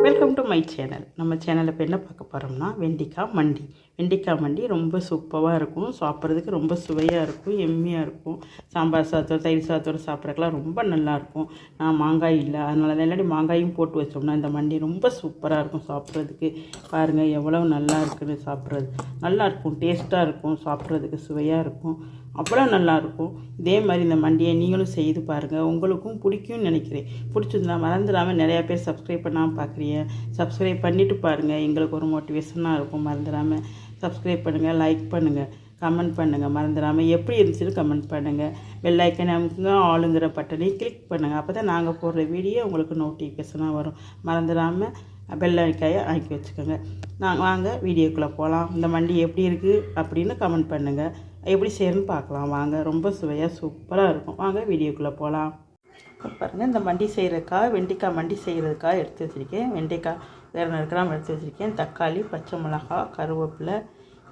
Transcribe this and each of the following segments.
Welcome to my channel நம்ம சேனலில் இப்போ என்ன பார்க்க போகிறோம்னா வெண்டிக்காய் மண்டி. வெண்டிக்காய் மண்டி ரொம்ப சூப்பராக இருக்கும். சாப்பிட்றதுக்கு ரொம்ப சுவையாக இருக்கும் எம்மியாக இருக்கும். சாம்பார் சாதத்தோட தயிர் சாதத்தோட சாப்பிட்றதுக்கெலாம் ரொம்ப நல்லாயிருக்கும் நான் மாங்காய் இல்லை அதனால தான் இல்லாட்டி மாங்காயும் போட்டு வச்சோம்னா இந்த மண்டி ரொம்ப சூப்பராக இருக்கும் சாப்பிட்றதுக்கு. பாருங்கள் எவ்வளோ நல்லா இருக்குன்னு சாப்பிட்றது. நல்லாயிருக்கும் டேஸ்ட்டாக இருக்கும் சாப்பிட்றதுக்கு சுவையாக இருக்கும். அவ்வளோ நல்லாயிருக்கும் இதே மாதிரி இந்த மண்டியை நீங்களும் செய்து பாருங்கள் உங்களுக்கும் பிடிக்கும்னு நினைக்கிறேன். பிடிச்சிருந்தா மறந்துடாமல் நிறையா பேர் சப்ஸ்கிரைப் பண்ணாமல் பார்க்குறீங்க. சப்ஸ்கிரைப் பண்ணிவிட்டு பாருங்கள் எங்களுக்கு ஒரு மோட்டிவேஷனாக இருக்கும் மறந்துடாமல் சப்ஸ்கிரைப் பண்ணுங்கள் லைக் பண்ணுங்கள் கமெண்ட் பண்ணுங்கள் மறந்துடாமல் எப்படி இருந்துச்சுன்னு கமெண்ட் பண்ணுங்கள் பெல் அமுக்குங்க ஆளுங்கிற பட்டனையும் கிளிக் பண்ணுங்கள் அப்போ தான் நாங்கள் போடுற வீடியோ உங்களுக்கு நோட்டிஃபிகேஷனாக வரும். மறந்துடாமல் வெள்ளைக்காயை ஆக்கி வச்சுக்கோங்க. நாங்கள் வாங்க வீடியோக்குள்ளே போகலாம் இந்த வண்டி எப்படி இருக்குது அப்படின்னு கமெண்ட் பண்ணுங்கள் எப்படி செய்யணும்னு பார்க்கலாம். வாங்க ரொம்ப சுவையாக சூப்பராக இருக்கும். வாங்க வீடியோக்குள்ளே போகலாம் பாருங்கள் இந்த மண்டி செய்கிறதுக்காக வெண்டைக்காய் மண்டி செய்கிறதுக்காக எடுத்து வச்சுருக்கேன். வெண்டைக்காய் இரநூறு கிராம் எடுத்து வச்சுருக்கேன். தக்காளி பச்சை மிளகாய் கருவேப்பிலை.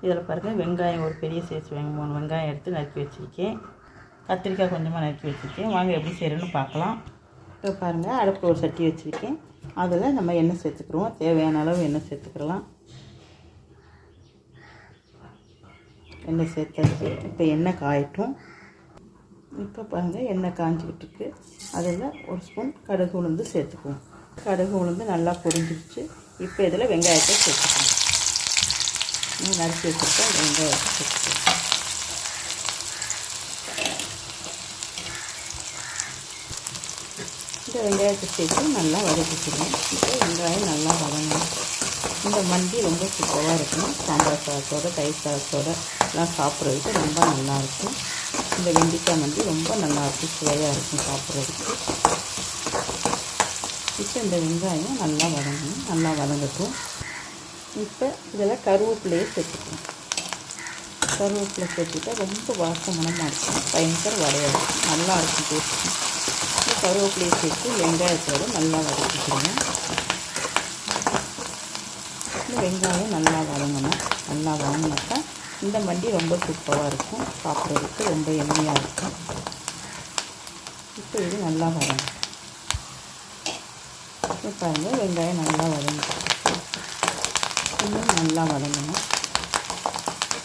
இதில் பாருங்கள் வெங்காயம் ஒரு பெரிய சைஸ் வெங்க மூணு வெங்காயம் எடுத்து நறுக்கி வச்சுருக்கேன். கத்திரிக்காய் கொஞ்சமாக நறுக்கி வச்சுருக்கேன். வாங்க எப்படி செய்கிறேன்னு பார்க்கலாம். இப்போ பாருங்கள் அடுப்பில் ஒரு சட்டி வச்சுருக்கேன். அதில் நம்ம எண்ணெய் சேர்த்துக்கிறோம் தேவையான அளவு எண்ணெய் சேர்த்துக்கலாம். எண்ணெய் சேர்த்தாச்சு. இப்போ எண்ணெய் காயட்டும். இப்போ பாருங்கள் எண்ணெய் காய்ஞ்சிக்கிட்டு இருக்குது அதில் ஒரு ஸ்பூன் கடுகு உளுந்து சேர்த்துக்குவோம். கடுகு உளுந்து நல்லா பொரிஞ்சிருச்சு. இப்போ இதில் வெங்காயத்தை சேர்த்துக்கணும். நறுக்கி வச்சுருக்க வெங்காயத்தை சேர்த்துக்கணும். இந்த வெங்காயத்தை சேர்த்து நல்லா வதக்கிக்கணும். இப்போ வெங்காயம் நல்லா வதங்கணும். இந்த மந்தி ரொம்ப சூப்பராக இருக்கும் சாம்பார் சாதத்தோட தயிர் சாதத்தோட எல்லாம் சாப்பிட்றதுக்கு ரொம்ப நல்லாயிருக்கும் இந்த வெண்டிக்காய் மண்டி ரொம்ப நல்லாயிருக்கும் சுவையாக இருக்கும் சாப்பிட்றதுக்கு. வச்சு இந்த வெங்காயம் நல்லா வதங்கணும். நல்லா வதங்கட்டும். இப்போ இதில் கருவேப்பிலையை சேர்த்துக்கணும் கருவேப்பிலை சேர்த்துட்டா ரொம்ப வாசமனமாக இருக்கும். பயங்கர வடையாது. நல்லா இருக்கும் டேஸ்ட்டு கருவேப்பிலையை சேர்த்து வெங்காயத்தோடு நல்லா வதக்கிக்கணும் இந்த வெங்காயம் நல்லா வதங்கணும். நல்லா வதங்கினாக்கா இந்த மண்டி ரொம்ப சூப்பராக இருக்கும். சாப்பிட்றதுக்கு ரொம்ப எண்ணெயாக இருக்கும். இப்போ இது நல்லா வதங்கும் இப்போ பாருங்கள் வெங்காயம் நல்லா வதங்கிட்டு இன்னும் நல்லா வதங்கணும்.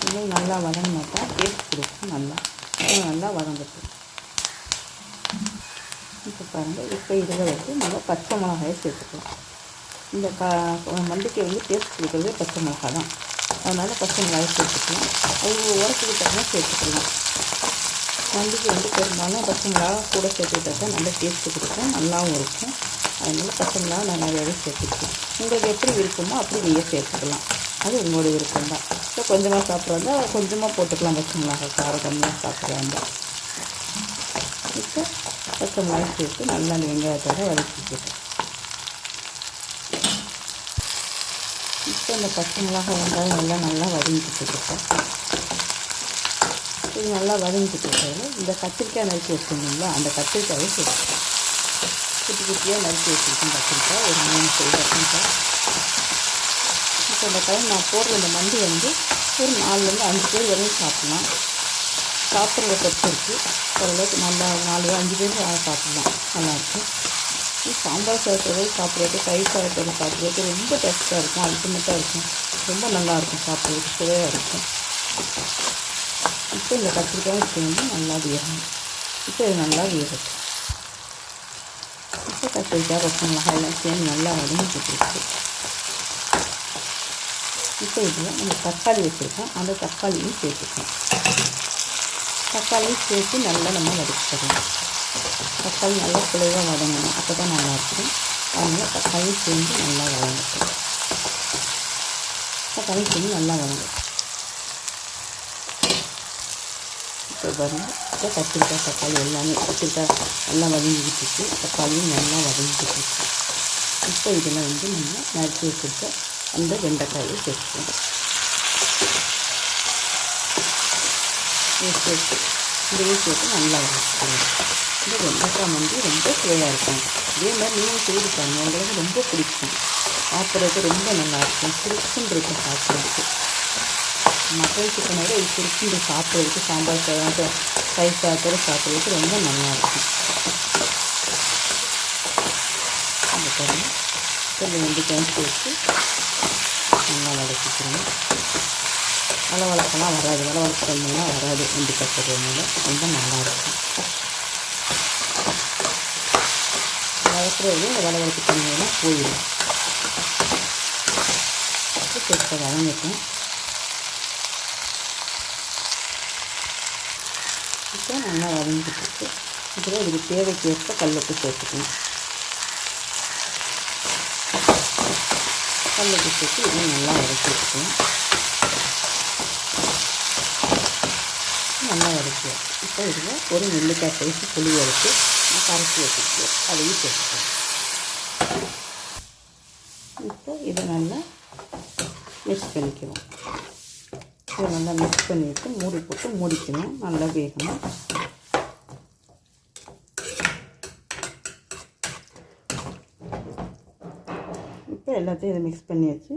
இன்னும் நல்லா வதங்கினாக்கா டேஸ்ட் கொடுக்கும் நல்லா. இன்னும் நல்லா வதங்கட்டும். இப்போ பாருங்கள் இப்போ இதில் வந்து நம்ம பச்சை மிளகாயை சேர்த்துக்கலாம். இந்த கா மண்டிக்கு வந்து டேஸ்ட் கொடுக்குறதே பச்சை மிளகா தான். அதனால் பச்சை மிளகாய் சேர்த்துக்கலாம். அது உரத்துக்கு தக்கன சேர்த்துக்கலாம். மண்டிக்கு வந்து பெரும்பாலும் பச்சை மிளகா கூட சேர்த்துக்கிட்டா நல்ல டேஸ்ட்டு கொடுக்கும் நல்லாவும் இருக்கும். அதனால் பச்சை மிளகா நான் நிறையாவே சேர்த்துக்கலாம் உங்களுக்கு எப்படி விருப்பமோ அப்படி நீங்கள் சேர்த்துக்கலாம். அது உங்களோட விருப்பம் தான் இப்போ கொஞ்சமாக சாப்பிட்றதா கொஞ்சமாக போட்டுக்கலாம். பச்சை மிளகா காரம் கம்மியாக சாப்பிட்றாங்க இப்போ பச்சை மிளகா சேர்த்து நல்லா அந்த வெங்காயத்தோட வதக்கிக்கிட்டு இப்போ இந்த பச்சை மிளகா வெங்காயம் எல்லாம் நல்லா வதங்கிக்கிட்டுருக்கேன் இது நல்லா வதங்கிக்கிட்டு இந்த கத்திரிக்காய் நறுக்கி வச்சுருந்தீங்களா அந்த கத்திரிக்காயை சேர்த்து குட்டி குட்டியாக நறுக்கி வச்சுருக்கேன் கத்திரிக்காய் ஒரு மூணு சைடு கத்திரிக்காய் இப்போ இந்த டைம் நான் போடுற இந்த மண்டி வந்து ஒரு நாலுலேருந்து அஞ்சு பேர் வரையும் சாப்பிட்லாம். சாப்பிட்றத பொறுத்து இருக்குது ஓரளவுக்கு நல்லா நாலு அஞ்சு பேர் சாப்பிட்லாம். நல்லாயிருக்கும் சாம்பார் சாப்பிட்றது சாப்பிட்றது தயிர் சாப்பிட்றது சாப்பிட்றது ரொம்ப டேஸ்ட்டாக இருக்கும். அல்டிமேட்டாக இருக்கும். ரொம்ப நல்லாயிருக்கும் சாப்பிட்றது சுவையாக இருக்கும். இப்போ இந்த கத்திரிக்காய் சேர்ந்து நல்லா வேகணும். இப்போ இது நல்லா வேகட்டும். கத்திரிக்காய் பச்சை மிளகாய் எல்லாம் சேர்ந்து நல்லா வதங்கிட்டு இப்போ இதில் நம்ம தக்காளி வச்சுருக்கோம். அந்த தக்காளியும் சேர்த்துக்கணும் தக்காளியும் சேர்த்து நல்லா நம்ம வதக்கிக்கலாம் தக்காளி நல்லா குழைவாக வதங்கணும். அப்போ தான் நல்லாயிருக்கும் அதனால் தக்காளியும் சேர்ந்து நல்லா வதங்கட்டும். தக்காளி சேர்ந்து நல்லா வதங்கட்டும். இப்போ பாருங்கள் இப்போ கத்திரிக்காய் தக்காளி எல்லாமே கத்திரிக்காய் நல்லா வதங்கிக்கிட்டு இருக்கு தக்காளியும் நல்லா வதங்கிக்கிட்டு இருக்கு இப்போ இதில் வந்து நம்ம நறுக்கி வச்சுருக்க அந்த வெண்டைக்காயை சேர்த்துக்கணும் சேர்த்து இதையும் சேர்த்து நல்லா வதக்கிக்கணும் இந்த வெண்டைக்காய் வந்து ரொம்ப சுவையாக இருக்கும். இதே மாதிரி நீங்களும் செய்து பாருங்க. உங்களுக்கு ரொம்ப பிடிக்கும். சாப்பிட்றது ரொம்ப நல்லாயிருக்கும் சுருக்குன்னு இருக்கும் சாப்பிட்றதுக்கு மட்டன் சிக்கனோட இது சுருக்குன்னு சாப்பிட்றதுக்கு சாம்பார் சாதம் தயிர் சாதத்தோடு சாப்பிட்றதுக்கு ரொம்ப நல்லாயிருக்கும் அந்த பாருங்க. கொஞ்சம் வெண்டைக்காயும் வச்சு நல்லா வதக்கிக்கணும் வளவளப்பெல்லாம் வராது. வலை வந்தீங்கன்னா வராது. ரெண்டு கட்டுறதுனால ரொம்ப நல்லாயிருக்கும் வளர்க்குறது இந்த வளவளப்பு தண்ணியெல்லாம் போயிடும். சேர்த்து வளர்ந்துக்கும் இப்போ நல்லா வதங்கிட்டு இதில் இதுக்கு தேவைக்கேற்ப கல்லுப்பு சேர்த்துக்கணும் கல்லுப்பு சேர்த்து இதை நல்லா வதக்கி வச்சுக்கணும் நல்லா வதக்கியும் இப்போ இதில் ஒரு நெல்லிக்காய் சைஸ் புளி எடுத்து கரைச்சி வச்சுருக்கோம் அதையும் சேர்த்துக்கலாம். இப்போ இதை நல்லா மிக்ஸ் பண்ணிக்கணும் இதை நல்லா மிக்ஸ் பண்ணிவிட்டு மூடி போட்டு மூடிக்கணும். நல்லா வேகணும். இப்போ எல்லாத்தையும் இதை மிக்ஸ் பண்ணி வச்சு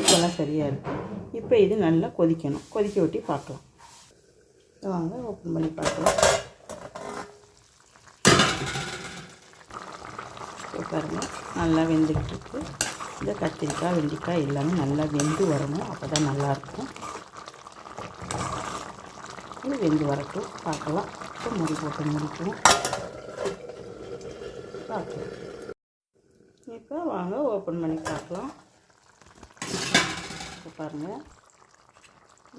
இப்போல்லாம் சரியாக இருக்குது இப்போ இது நல்லா கொதிக்கணும். கொதிக்க விட்டி பார்க்கலாம். வாங்க ஓப்பன் பண்ணி பார்க்கலாம். இப்போ பாருங்கள் நல்லா வெந்துக்கிட்டு இருக்குது இந்த கத்திரிக்காய் வெண்டிக்காய் எல்லாமே நல்லா வெந்து வரணும். அப்போ தான் நல்லாயிருக்கும் இது வெந்து வரட்டும். பார்க்கலாம். இப்போ முடி போட்டு முடிக்கும் பார்க்கலாம். இப்போ வாங்க ஓப்பன் பண்ணி பார்க்கலாம். இப்போ பாருங்கள்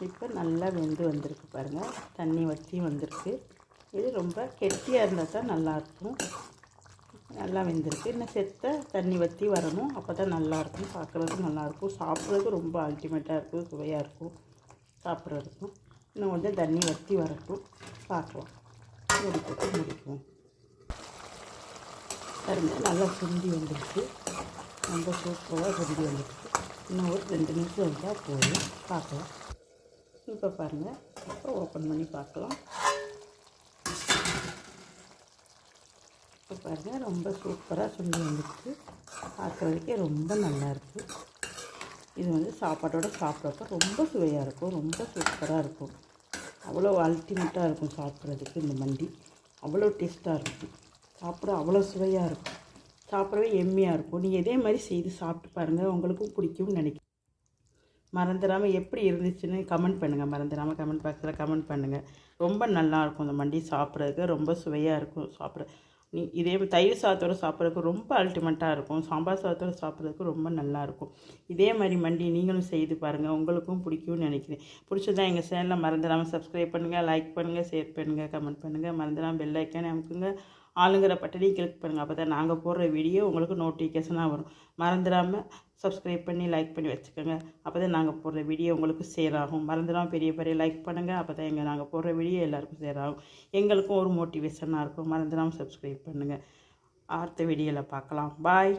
இப்போ நல்லா வெந்து வந்திருக்கு பாருங்கள் தண்ணி வற்றி வந்திருக்கு. இது ரொம்ப கெட்டியாக இருந்தால் தான் நல்லாயிருக்கும். நல்லா வெந்திருக்கு. இன்னும் செத்த தண்ணி வற்றி வரணும். அப்போ தான் நல்லாயிருக்கும். பார்க்குறதுக்கு நல்லாயிருக்கும். சாப்பிட்றதுக்கு ரொம்ப அல்டிமேட்டாக இருக்கும். சுவையாக இருக்கும். சாப்பிட்றதுக்கும். இன்னும் கொஞ்சம் தண்ணி வற்றி வரட்டும். பார்க்கலாம் மூடி போட்டு முடிக்குவோம் பாருங்க நல்லா சுண்டி வந்துடுச்சு ரொம்ப சூப்பராக சுண்டி வந்துடுச்சு இன்னும் ஒரு ரெண்டு நிமிஷம் இருந்தால் போதும். பார்க்கலாம். இப்போ பாருங்கள் இப்போ ஓப்பன் பண்ணி பார்க்கலாம். இப்போ பாருங்கள் ரொம்ப சூப்பராக சுண்டி வந்துடுச்சு பார்க்குறதுக்கே ரொம்ப நல்லா இருக்குது இது வந்து சாப்பாட்டோட சாப்பிட்றப்ப ரொம்ப சுவையாக இருக்கும் ரொம்ப சூப்பராக இருக்கும். அவ்வளோ அல்டிமேட்டாக இருக்கும் சாப்பிட்றதுக்கு இந்த மண்டி. அவ்வளோ டேஸ்ட்டாக இருக்கும். சாப்பிட அவ்வளோ சுவையாக இருக்கும். சாப்பிடவே எம்மியாக இருக்கும். நீங்கள் இதே மாதிரி செய்து சாப்பிட்டு பாருங்கள் உங்களுக்கும் பிடிக்கும்னு நினைக்கிறேன். மறந்துடாமல் எப்படி இருந்துச்சுன்னு கமெண்ட் பண்ணுங்கள் மறந்துடாமல் கமெண்ட் பாக்ஸில் கமெண்ட் பண்ணுங்கள் ரொம்ப நல்லாயிருக்கும் இந்த மண்டி சாப்பிட்றதுக்கு. ரொம்ப சுவையாக இருக்கும் சாப்பிட்ற இதே தயிர் சாதத்தோடு சாப்பிட்றதுக்கு ரொம்ப அல்டிமேட்டாக இருக்கும். சாம்பார் சாதத்தோடு சாப்பிட்றதுக்கு ரொம்ப நல்லாயிருக்கும். இதே மாதிரி மண்டி நீங்களும் செய்து பாருங்கள் உங்களுக்கும் பிடிக்கும்னு நினைக்கிறேன். பிடிச்சதான் எங்கள் சேனலில் மறந்துடாமல் சப்ஸ்கிரைப் பண்ணுங்கள் லைக் பண்ணுங்கள் ஷேர் பண்ணுங்கள் கமெண்ட் பண்ணுங்கள் மறந்துடாமல் பெல் ஐக்கானே அமுக்குங்க. ஆளுங்கிற பட்டனையும் கிளிக் பண்ணுங்கள் அப்போ தான் நாங்கள் போடுற வீடியோ உங்களுக்கு நோட்டிஃபிகேஷனாக வரும். மறந்துடாமல் சப்ஸ்கிரைப் பண்ணி லைக் பண்ணி வச்சுக்கோங்க. அப்போ தான் நாங்கள் போடுற வீடியோ உங்களுக்கு ஷேர் ஆகும். மறந்துடாமல் பெரிய பெரிய லைக் பண்ணுங்கள் அப்போ தான் எங்கள் நாங்கள் போடுற வீடியோ எல்லாருக்கும் ஷேர் ஆகும். எங்களுக்கும் ஒரு மோட்டிவேஷனாக இருக்கும். மறந்துடாமல் சப்ஸ்கிரைப் பண்ணுங்கள் அடுத்த வீடியோவில் பார்க்கலாம். பாய்